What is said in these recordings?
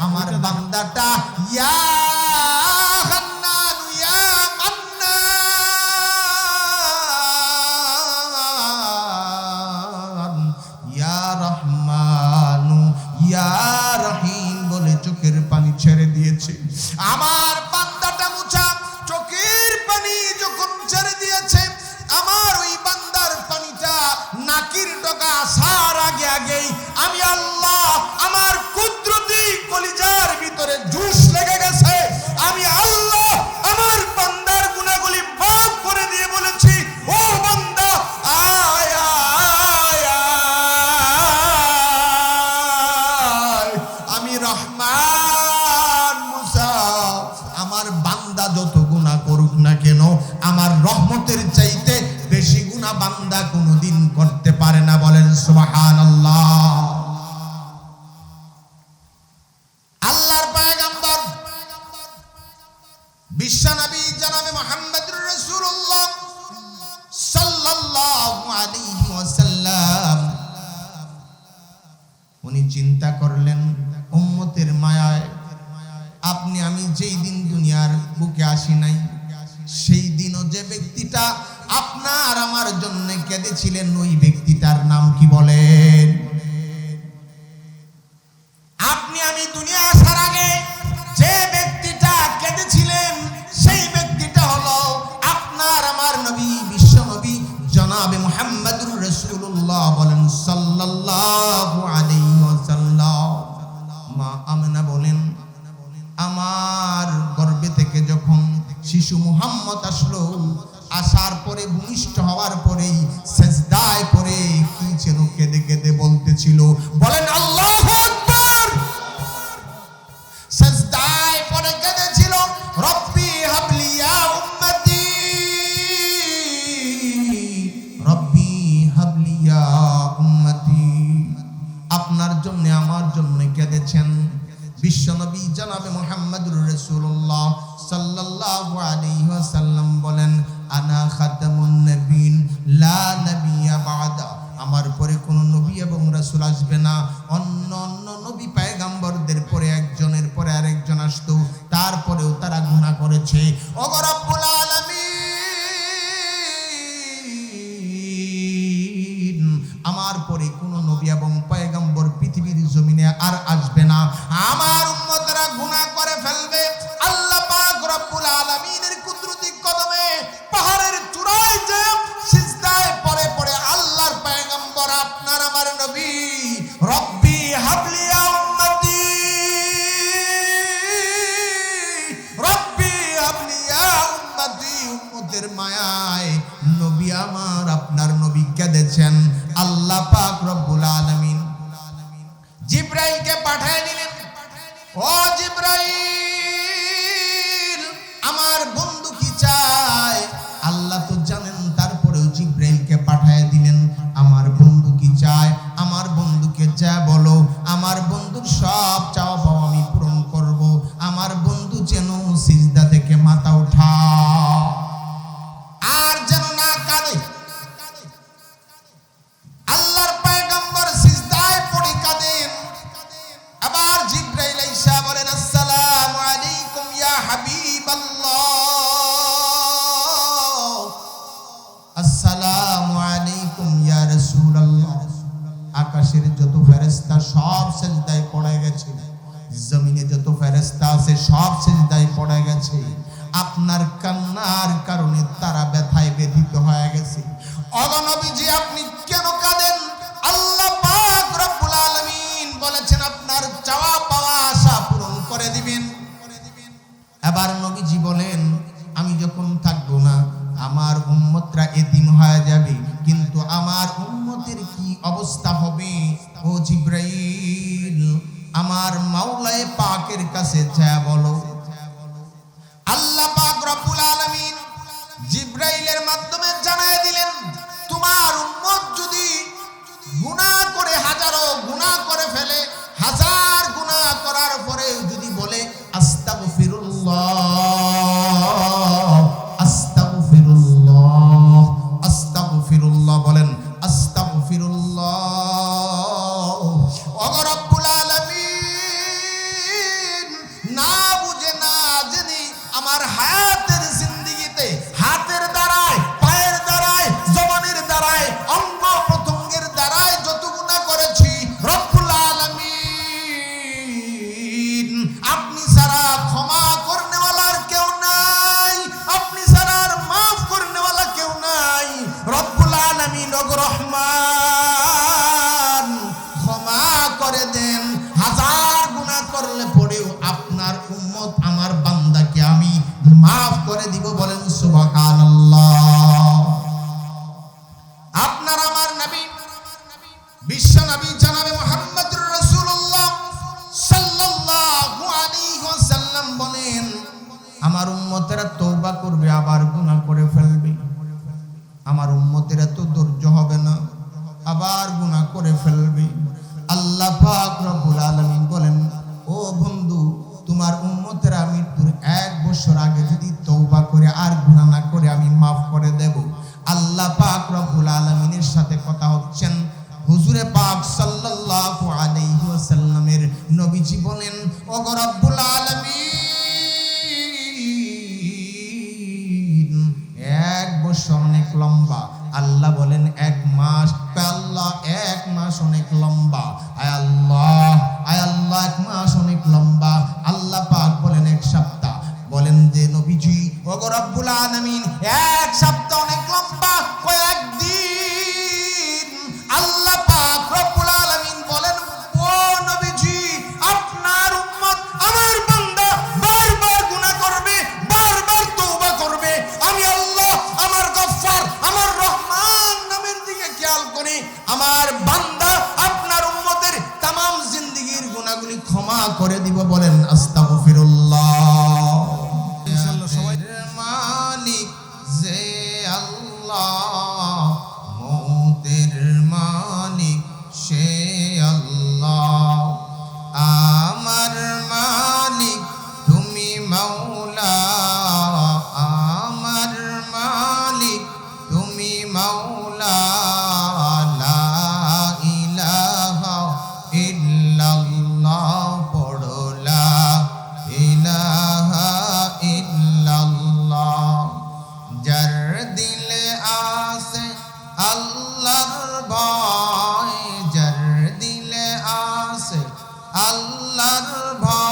আমার বান্দাটা ইয়া শিশু মুহাম্মদ আসলো। আসার পরে ভূমিষ্ঠ হওয়ার পরেই আমার বন্ধুর সব নবী জীবনে বছর আগে যদি তৌবা করে আর গুণা না আমার বান্দা আল্লাহর ভয়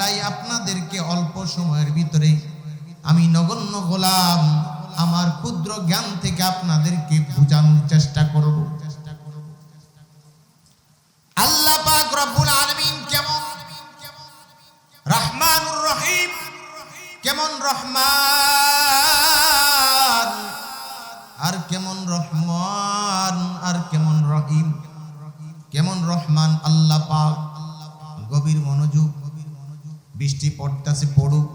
তাই আপনাদেরকে অল্প সময়ের ভিতরে আমি নগণ্য গোলাম, আমার ক্ষুদ্র জ্ঞান থেকে আপনাদেরকে বোঝানোর চেষ্টা করব। আল্লাহ পাক রব্বুল আলামিন কেমন? রহমানুর রহিম। কেমন রহমান? আর কেমন রহমান, আর কেমন রহিম? কেমন রহমান আল্লাহ পাক? গভীর মনোযোগ বৃষ্টি পড়তেছে, পড়ুক।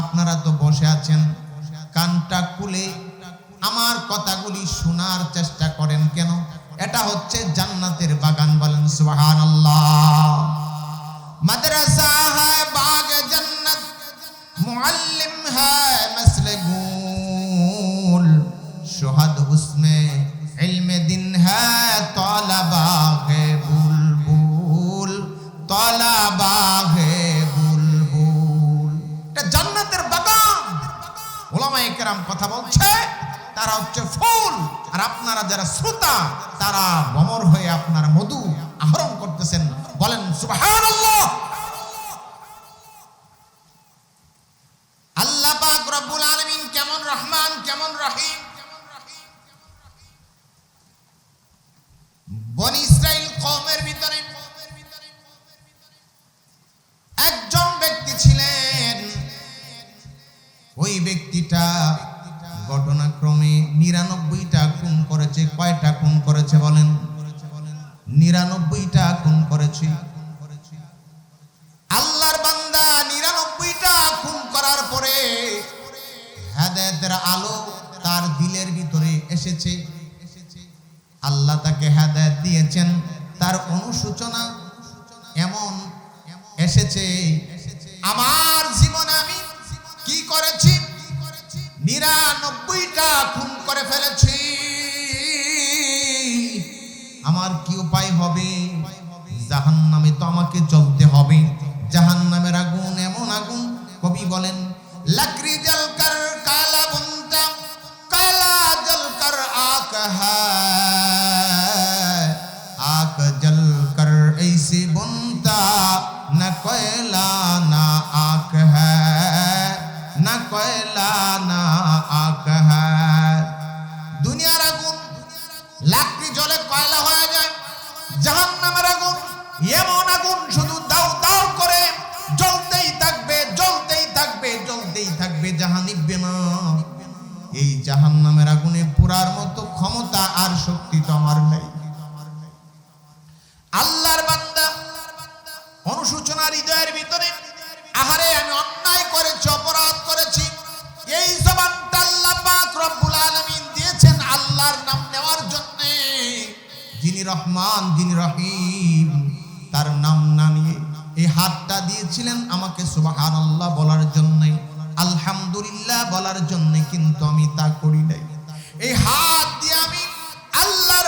আপনারা তো বসে আছেন, কানটা খুলে আমার কথাগুলি শোনার চেষ্টা করেন কেন? এটা হচ্ছে জান্নাতের বাগান বলেন সুবাহান আল্লাহ মাদ্রাসা হ্যাঁ বাগ জান্নাত, মুআল্লিম হ্যাঁ মসলে গুল। শহদ তারা হচ্ছে ফুল আর আপনারা যারা শ্রোতা তারা ভমর হয়ে আপনার মধু করেছে। আল্লাহর বান্দা নিরানব্বইটা খুন করার পরে হেদায়তের আলো তার দিলের ভিতরে এসেছে। আল্লাহ তাকে হেদায়ত দিয়েছেন, তার অনুসূচনা এমন এসেছে, আমার জীবনে আমি কি করেছি? নিরানব্বইটা খুন করে ফেলেছি। আমার কি উপায় হবে? জাহান নামে তো আমাকে চলতে হবে জাহান নামের আগুন এমন আগুন কবি বলেন লাকড়ি জল কর কালা বুনতা কালা জল কর আক হ্যায় आग जल कर ऐसे बुनता न कोयला ना आक है न कोयला ना এমন আগুন শুধু দাও দাও করে। জ্বলতেই থাকবে জ্বলতেই থাকবে জ্বলতেই থাকবে জাহান নিববে না এই জাহান নামের আগুনে পুরার মতো ক্ষমতা আর শক্তি তো আমার নেই। আল্লাহর বান্দা অনুশোচনা হৃদয়ের ভিতরে, আহারে, আমি অন্যায় করেছি, অপরাধ করেছি। এই জবানটা আল্লাহ পাক রব্বুল আলামিন দিয়েছেন আল্লাহর নাম নেওয়ার জন্য। যিনি রহমান, যিনি রহিম। তার নাম না নিয়ে এই হাতটা দিয়েছিলেন আমাকে সুবাহান আল্লাহ বলার জন্যে আলহামদুলিল্লাহ বলার জন্য কিন্তু আমি তা করি নাই। এই হাত দিয়ে আমি আল্লাহর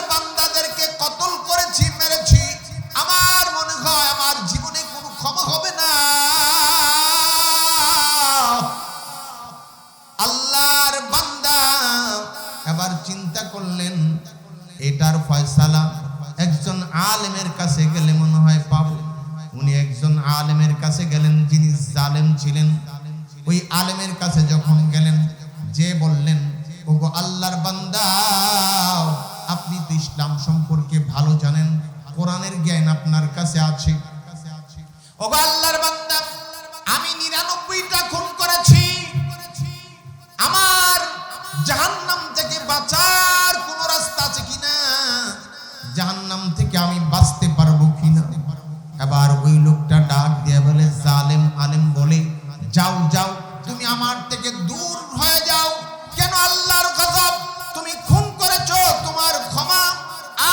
যাও যাও, তুমি আমার থেকে দূর হয়ে যাও। কেন আল্লাহর গজব? তুমি খুন করেছ, তোমার ক্ষমা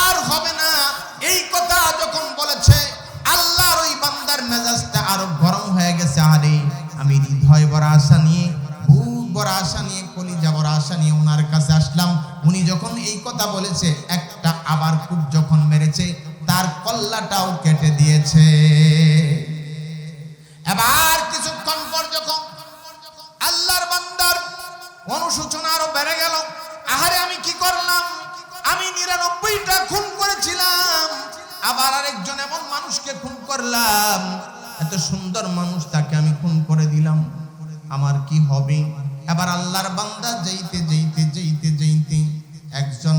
আর হবে না। এই কথা যখন বলেছে, আল্লাহর ওই বান্দার মেজাজটা আরও গরম হয়ে গেছে আরে আমি হৃদয় বড় আশা নিয়ে বুক বড় আশা নিয়ে, কলিজা বড় আশা নিয়ে ওনার কাছে আসলাম। উনি যখন এই কথা বলেছে, একটা আবার খুব যখন মেরেছে, তার কল্লাটাও কেটে দিয়েছে। নিরানব্বইটা খুন করেছিলাম। আবার আরেকজন এমন মানুষকে খুন করলাম। এত সুন্দর মানুষ তাকে আমি খুন করে দিলাম। আমার কি হবে? এবার আল্লাহর বান্দা যেইতে যেইতে যেইতে যেইতে একজন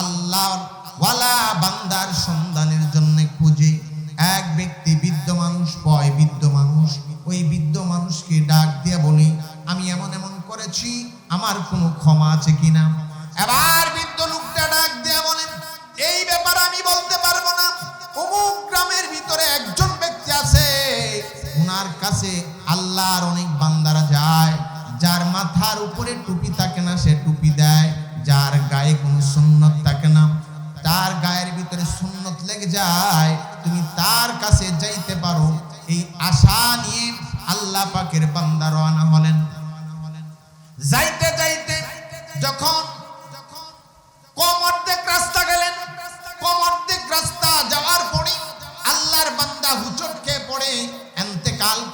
আল্লাহ ওয়ালা বান্দার সন্ধানের জন্য খুঁজে এক ব্যক্তি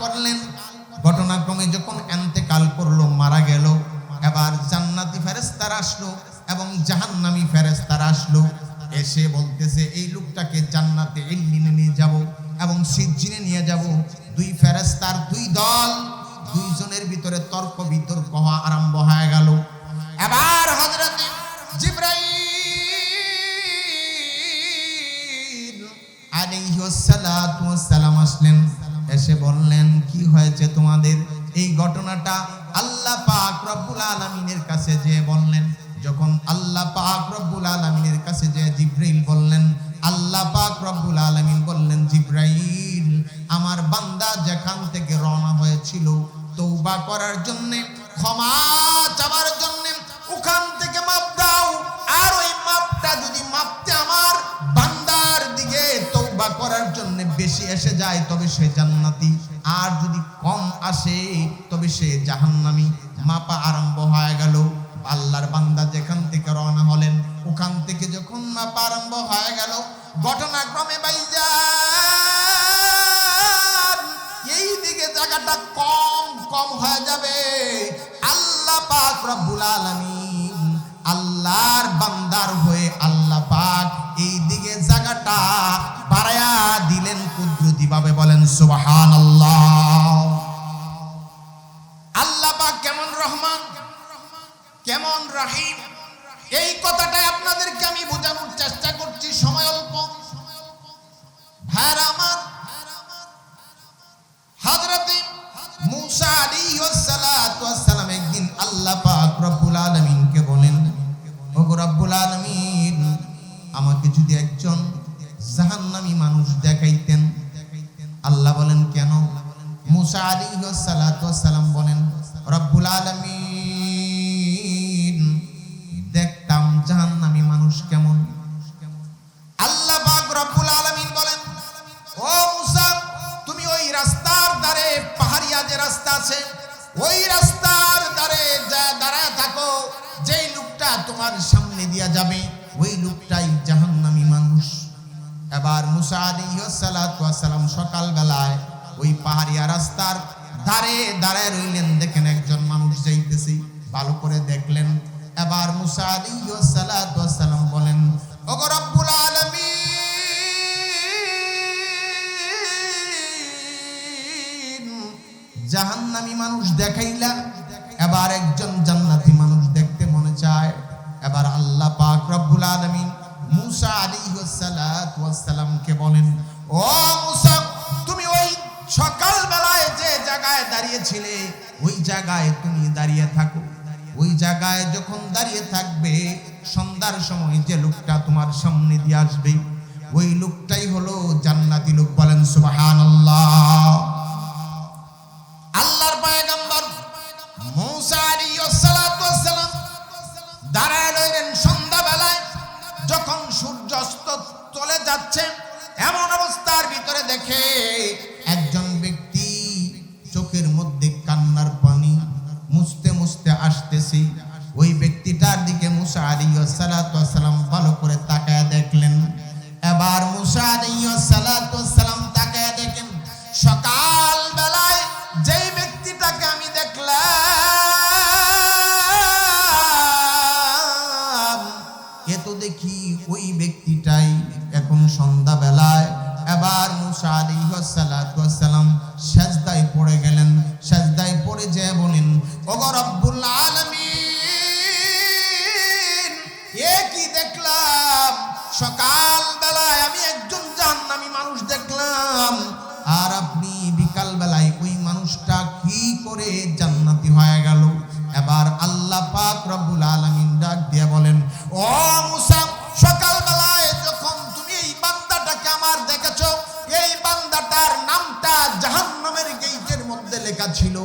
করলেন। ঘটনাক্রমে যখন এনতে কাল করল, মারা গেল। এবার জান্নাতি ফেরেস্তার আসলো এবং জাহান্নামি ফেরেস্তার আসলো। এসে বলতেছে, এই লোকটাকে জান্নাতে ইল্লিনে নিয়ে যাব এবং সিজিনে নিয়ে যাব। দুই ফেরেস্তার দুই দল, দুইজনের ভিতরে তর্ক বিতর্ক হওয়া আরম্ভ এসে যায়, তবে সে জান্নাতি। আর যদি কম আসে, তবে সে জাহান্নামী। মাপা আরম্ভ হয়ে গেল। আল্লাহর বান্দা যেখান থেকে রওনা হলেন, ওখান থেকে যখন মাপা আরম্ভ হয়ে গেল, ঘটনাক্রমে বাইজা এই দিকে জায়গাটা কম কম হয়ে যাবে। আল্লাহ পাক রব্বুল আলামিন, আল্লাহর বান্দার হয়ে আল্লাহ পাক এই দিকে জায়গাটা বাড়ায়া দিলেন কুদরতি ভাবে বলেন সুবাহান আল্লাহ বা কেমন রহমান, কেমন রাহিম। এই কথাটাই আপনাদেরকে আমি বোঝানোর চেষ্টা করছি, সময় অল্প। ভাইরা ভালো করে দেখলেন। এবার মুসা সালাতু সালাম বলেন, ওগো রব্বুল আলামিন, জাহান্নামী মানুষ দেখাইলা, এবার একজন জান্নাতি মানুষ দেখতে মনে চায়। এবার আল্লাহ পাক রব্বুল আলামিন মুসা আলাইহিস সালাতু বলেন, ও মুসা, তুমি ওই সকাল বেলায় যে জায়গায় দাঁড়িয়েছিলে, ওই জায়গায় তুমি দাঁড়িয়ে থাকো। ওই জায়গায় যখন দাঁড়িয়ে থাকবে, সন্ধ্যার সময় যে লোকটা তোমার সামনে দিয়ে আসবে, ওই লোকটাই হলো জান্নাতি লোক বলেন সুবহানাল্লাহ। আল্লাহর পয়গম্বর দাঁড়ায় রইলেন সন্ধ্যাবেলায়, যখন সূর্য অস্ত চলে যাচ্ছে, এমন অবস্থার ভিতরে দেখে জান্নাতি হয়ে গেল। এবার আল্লাহ পাক রব্বুল আলামিন ডাক দিয়ে বলেন, ও মুসা, সকালবেলায় যখন তুমি এই বান্দাটাকে আমার দেখেছ, এই বান্দাটার নামটা জাহান্নামের গেইটের মধ্যে লেখা ছিল,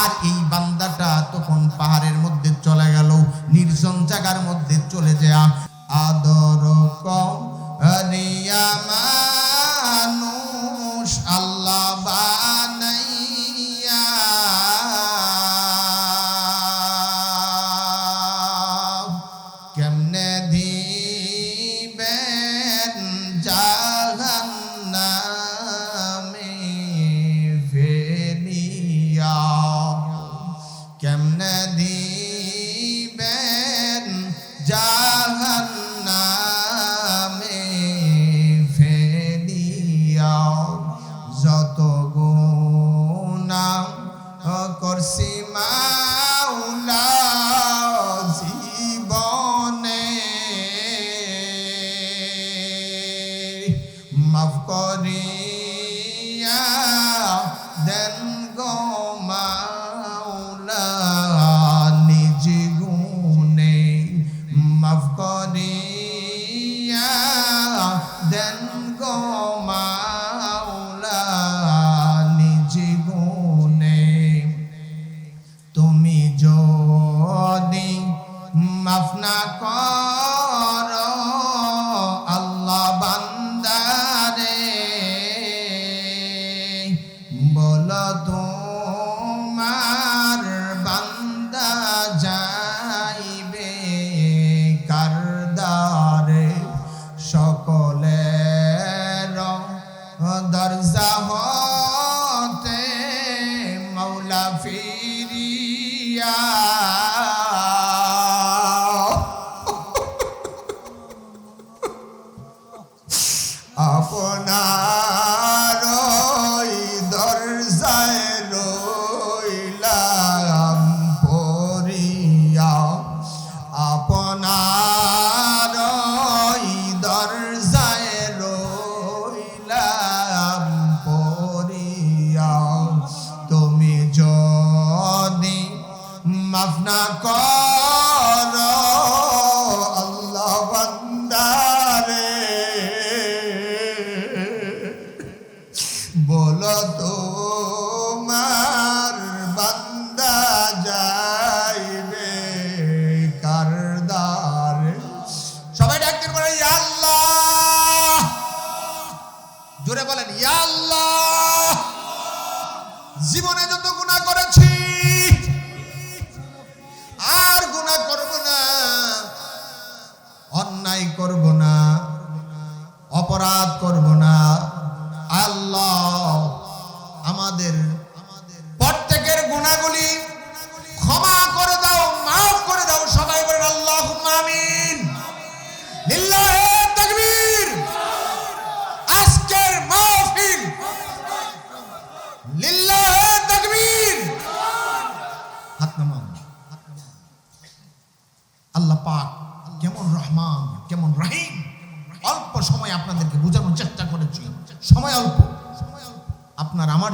আর এই বান্দাটা তখন পাহাড়ের মধ্যে চলে গেল, নির্জন জায়গার মধ্যে চলে যায়।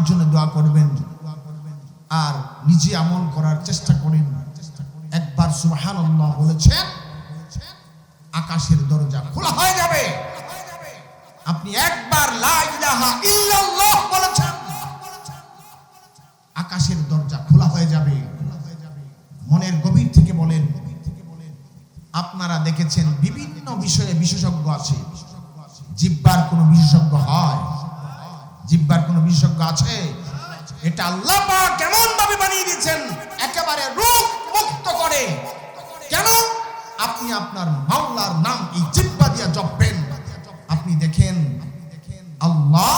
আমার জন্য দোয়া করবেন। আর নিজে আমল করার চেষ্টা করেন। একবার সুবহান বলেছেন, আকাশের দরজা খোলা হয়ে যাবে। আপনি একবার ইল্লাল্লাহ বলেছেন, আকাশের দরজা খোলা হয়ে যাবে। মনের গভীর থেকে বলেন, আপনারা দেখেছেন বিভিন্ন বিষয়ে বিশেষজ্ঞ আছে। জিব্বার কোনো বিশেষজ্ঞ হয়। জিব্বার কোনো বিশেষজ্ঞ আছে? এটা আল্লাহ কেমন ভাবে বানিয়ে দিয়েছেন? একেবারে রোগ মুক্ত করে। কেন? আপনি আপনার মাওলার নাম এই জিব্বা দিয়া জপবেন। আপনি দেখেন, আল্লাহ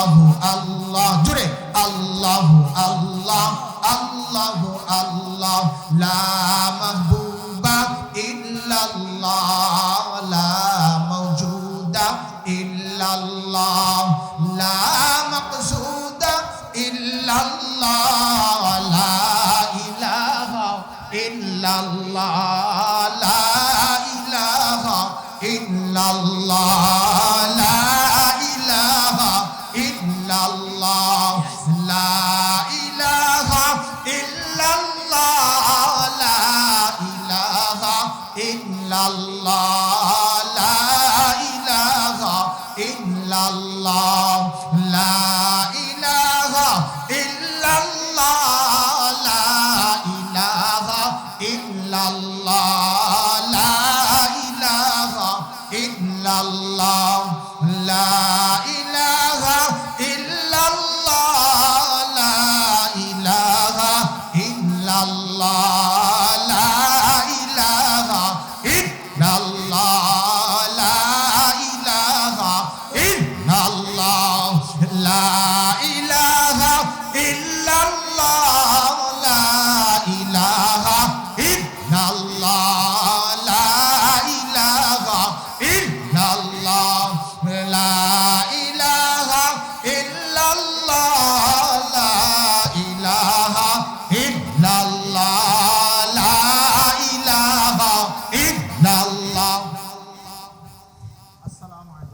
আল্লাহু আল্লাহ জুড়ে আল্লাহু আল্লাহ আল্লাহু আল্লাহ লা মাহবুবা